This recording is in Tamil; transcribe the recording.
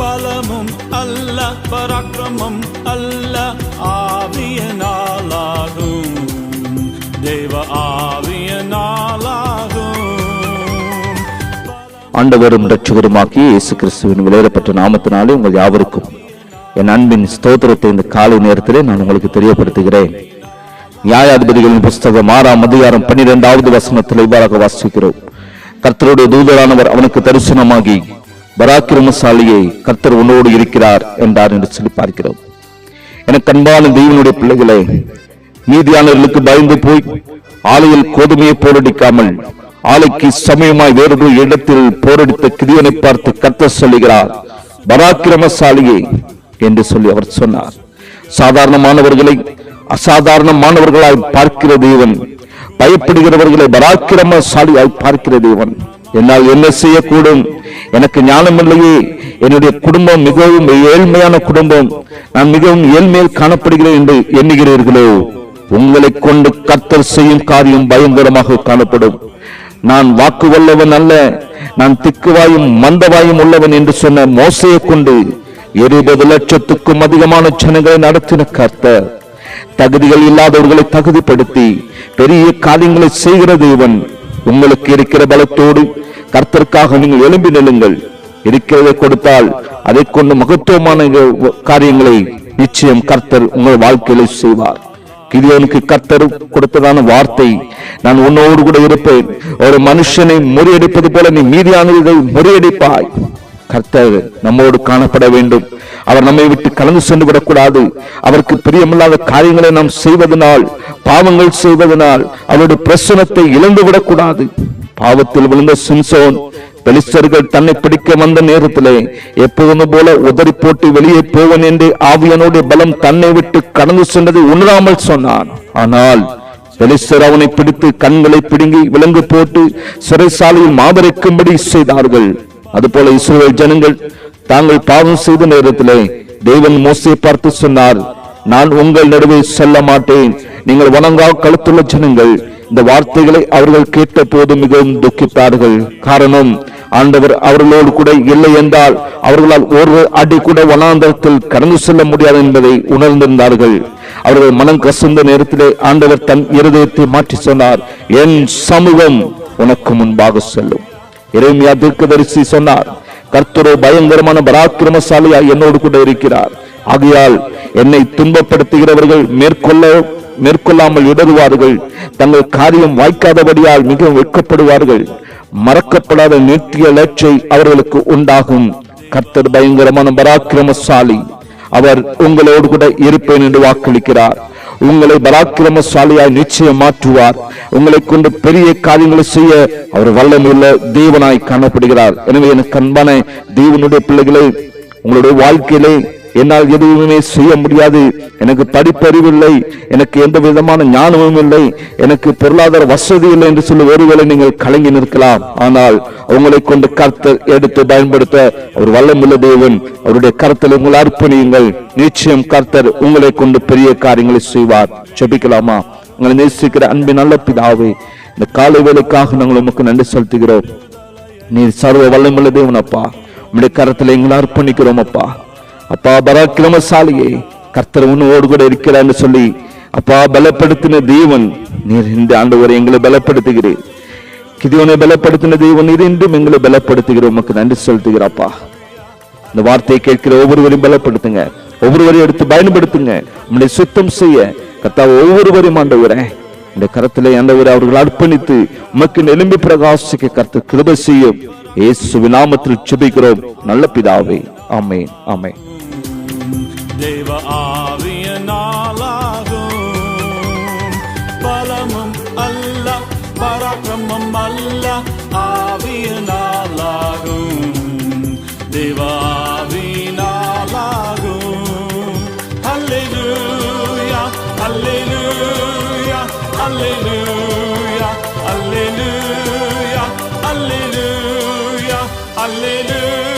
பலமும் அல்ல பராக்கிரமம் அல்ல. ஆவியனாலாகும் தேவ ஆவியனாலாகும். ஆண்டவரும் இரட்சகருமாகிய இயேசு கிறிஸ்துவின் விளையாடப்பட்ட நாமத்தினாலே உங்கள் யாவருக்கும் என் அன்பின் ஸ்தோத்திரத்தை இந்த காலை நேரத்திலே நான் உங்களுக்கு தெரியப்படுத்துகிறேன். நியாயாதிபதிகளின் புஸ்தகம் ஆறாம் அதிகாரம் பன்னிரெண்டாவது வசனத்தில் இவ்வாறாக வாசிக்கிறோம். கர்த்தருடைய தூதரானவர் அவனுக்கு தரிசனமாகி பராக்கிரமசாலியை கர்த்தர் உன்னோடு இருக்கிறார் என்றார் என்று சொல்லி பார்க்கிறோம். எனக்கு அன்பான தெய்வனுடைய பிள்ளைகளே மீதியானவர்களுக்கு பயந்து போய் ஆலையில் கோதுமையை போரடிக்காமல் ஆலைக்கு சமயமாய் வேறொரு இடத்தில் போரடித்த கிரியனை பார்த்து கர்த்தர் சொல்லுகிறார் பராக்கிரமசாலியை என்று சொல்லி அவர் சொன்னார். சாதாரணமானவர்களை அசாதாரணமானவர்களாய் பார்க்கிற தேவன் பயப்படுகிறவர்களை பராக்கிரமசாலியாய் பார்க்கிற தேவன். என்னால் என்ன செய்யக்கூடும்? எனக்கு ஞானம் இல்லையே என்னுடைய குடும்பம் மிகவும் ஏழ்மையான குடும்பம். நான் மிகவும் ஏழ்மையில் காணப்படுகிறேன் என்று எண்ணுகிறீர்களோ? உங்களை கொண்டு கர்த்தர் செய்யும் காரியம் பயங்கரமாக காணப்படும். நான் வாக்கு வல்லவன் அல்ல. நான் திக்குவாயும் மந்தவாயும் உள்ளவன் என்று சொன்ன மோசையை கொண்டு இருபது லட்சத்துக்கும் அதிகமான ஜனங்களை நடத்தின கர்த்தர். தகுதிகள் இல்லாதவர்களை தகுதிப்படுத்தி பெரிய காரியங்களை செய்கிற தேவன். உங்களுக்கு இருக்கிற பலத்தோடு கர்த்தருக்காக நீங்கள் எழும்பி நெல்லுங்கள். இருக்கிறதை கொடுத்தால் அதை கொண்டு மகத்துவமான காரியங்களை நிச்சயம் கர்த்தர் உங்கள் வாழ்க்கையில செய்வார். கிதியோனுக்கு கர்த்தர் கொடுத்ததான வார்த்தை நான் உன்னோடு கூட இருப்பேன். ஒரு மனுஷனை முறியடிப்பது போல நீ மீதியானதை முறியடிப்பாய். கர்த்தர் நம்மோடு காணப்பட வேண்டும். அவர் நம்மை விட்டு கலந்து சென்று விடக்கூடாது. அவருக்கு பிரியமில்லாத காரியங்களை நாம் செய்வதனால் பாவங்கள் செய்வதனால் அவருடைய பிரசனத்தை இழந்து விடக்கூடாது பாவத்தில் விழுந்த சிம்சோன் பெலிஸ்டர்கள் தன்னை பிடிக்க வந்த நேரத்திலே எப்போதும் போல உதறி போட்டு வெளியே போவன் என்று ஆவியனுடைய பலம் தன்னை விட்டு கடந்து சென்றதை உணராமல் சொன்னான். ஆனால் பெலிஸ்டர் அவனை பிடித்து கண்களை பிடுங்கி விலங்கு போட்டு சிறைசாலையில் மாபரிக்கும்படி செய்தார்கள். அதுபோல இஸ்ரேல் ஜனங்கள் தாங்கள் பாவம் செய்த நேரத்திலே தேவன் மோசையை பார்த்து சொன்னார் நான் உங்கள் நடுவே செல்ல மாட்டேன். நீங்கள் வணங்கா கழுத்துள்ள ஜனங்கள். இந்த வார்த்தைகளை அவர்கள் கேட்ட போது மிகவும் துக்கித்தார்கள் காரணம் ஆண்டவர் அவர்களோடு கூட இல்லை என்றால் அவர்களால் ஒரு அடி கூட வனாந்தரத்தில் கடந்து செல்ல முடியாது என்பதை உணர்ந்திருந்தார்கள். அவர்கள் மனம் கசந்த நேரத்திலே ஆண்டவர் தன் இருதயத்தை மாற்றி சொன்னார். என் சமூகம் உனக்கு முன்பாக செல்லும். இறைமையா தீர்க்கதரிசி சொன்னார் கர்த்தரோ பயங்கரமான பராக்கிரமசாலியா என்னோடு கூட இருக்கிறார். ஆகையால் என்னை துன்பப்படுத்துகிறவர்கள் மேற்கொள்ள மேற்கொள்ளாமல் இடறுவார்கள் தங்கள் காரியம் வாய்க்காதபடியால் மிகவும் வெட்கப்படுவார்கள். மறக்கப்படாத நேற்றிய லட்சை அவர்களுக்கு உண்டாகும். கர்த்தர் பயங்கரமான பராக்கிரமசாலி. அவர் உங்களோடு கூட இருப்பேன் என்று வாக்களிக்கிறார். உங்களை பராக்கிரமசாலியாய் நிச்சயம் மாற்றுவார் உங்களை கொண்டு பெரிய காரியங்களை செய்ய அவர் வல்லமுள்ள தேவனாய் காணப்படுகிறார். எனவே எனக்கு அன்பான தேவனுடைய பிள்ளைகளை உங்களுடைய வாழ்க்கையிலே என்னால் எதுவுமே செய்ய முடியாது. எனக்கு படிப்பறிவில்லை எனக்கு எந்த விதமான ஞானமும் இல்லை. எனக்கு பொருளாதார வசதி இல்லை என்று சொல்லி ஒருவேளை நீங்கள் கலங்கி நிற்கலாம். ஆனால் உங்களை கொண்டு கருத்தை எடுத்து பயன்படுத்த அவர் வல்லமுள்ள தேவன். அவருடைய கருத்தில் உங்களை அர்ப்பணியுங்கள். நிச்சயம் கர்த்தர் உங்களை கொண்டு பெரிய காரியங்களை செய்வார். செபிக்கலாமா உங்களை நேசிக்கிற அன்பின் நல்ல பிதாவே இந்த காலை வேலைக்காக நாங்கள் உமக்கு நன்றி செலுத்துகிறோம். நீர் சர்வ வல்லமுள்ள தேவன் அப்பா உங்களுடைய கரத்தில் எங்களை அர்ப்பணிக்கிறோம் அப்பா. அப்பா பராக்கிரமசாலியே கர்த்தர் உன்னோடு கூட இருக்கிறான்னு சொல்லி அப்பா பலப்படுத்தின தேவன் நீர் இந்த ஆண்டவரை எங்களை பலப்படுத்துகிறீர். கிதியோனை பலப்படுத்தின தேவன் நீர் இன்றும் எங்களை பலப்படுத்துகிறோம் உமக்கு நன்றி செலுத்துகிறாப்பா இந்த வார்த்தையை கேட்கிற ஒவ்வொருவரையும் பலப்படுத்துங்க. ஒவ்வொருவரையும் எடுத்து பயன்படுத்துங்க. உம்முடைய சுத்தம் செய்ய கத்தா ஒவ்வொருவரையும் ஆண்டவரே. இந்த கரத்திலே ஆண்டவரை அவர்கள் அர்ப்பணித்து உமக்கு நெலும்பி பிரகாசிக்க கர்த்தர் கிருப செய்யும். ஏசு விநாமத்தில் செபிக்கிறோம் நல்ல பிதாவே. அமேன் அமேன் தேவ ஆவிய நாளாகும் பலமும் அல்ல பராக்கிரமம் அல்ல ஆவிய நாளாகும் தேவ ஆவி நாளாகும் அல்லேலூயா அல்லேலூயா அல்லேலூயா அல்லேலூயா அல்லேலூயா அல்லேலூயா